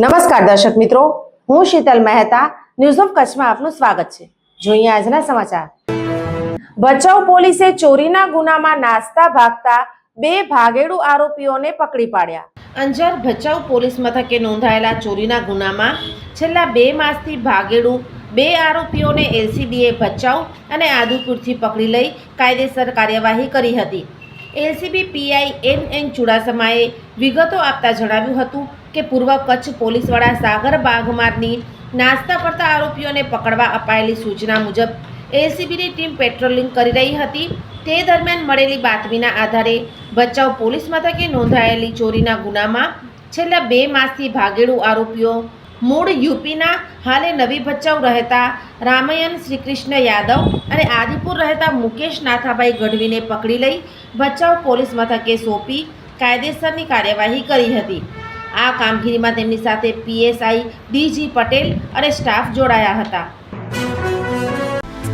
નમસ્કાર દર્શક મિત્રો, હું શીતલ મહેતા ન્યૂઝ ઓફ કચ્છમાં આપનું સ્વાગત છે. જોઈએ આજના સમાચાર. ભચાઉ પોલીસે ચોરીના ગુનામાં નાસ્તા ભાગતા બે ભાગેડુ આરોપીઓને પકડી પાડ્યા. અંજાર ભચાઉ પોલીસ મથકે નોંધાયેલા ચોરીના ગુનામાં છેલ્લા બે માસથી ભાગેડુ બે આરોપીઓને એલસીબીએ ભચાઉ અને આદુપુરથી પકડી લઈ કાયદેસર કાર્યવાહી કરી હતી. એલસીબી, પીઆઈ એન એન ચુડાસમાએ વિગતો આપતા જણાવ્યું હતું કે પૂર્વ કચ્છ પોલીસવાળા સાગર બાગમારની નાસ્તા કરતા આરોપીઓને પકડવા અપાયેલી સૂચના મુજબ એલસીબીની ટીમ પેટ્રોલિંગ કરી રહી હતી. તે દરમિયાન મળેલી બાતમીના આધારે ભચાઉ પોલીસ મથકે નોંધાયેલી ચોરીના ગુનામાં છેલ્લા બે માસથી ભાગેડુ આરોપીઓ મૂળ યુપીના હાલે નવી ભચાઉ રહેતા રામયન શ્રીકૃષ્ણ યાદવ અને આદિપુર રહેતા મુકેશ નાથાભાઈ ગઢવીને પકડી લઈ ભચાઉ પોલીસ મથકે સોંપી કાયદેસરની કાર્યવાહી કરી હતી. આ કામગીરીમાં તેમની સાથે પીએસઆઈ ડીજી પટેલ અને સ્ટાફ જોડાયા હતા.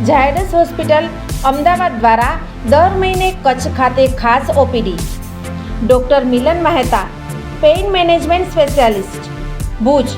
ઝાયડસ હોસ્પિટલ અમદાવાદ દ્વારા દર મહિને કચ્છ ખાતે ખાસ OPD. Doctor Milan Mehta, pain management specialist. Bhuj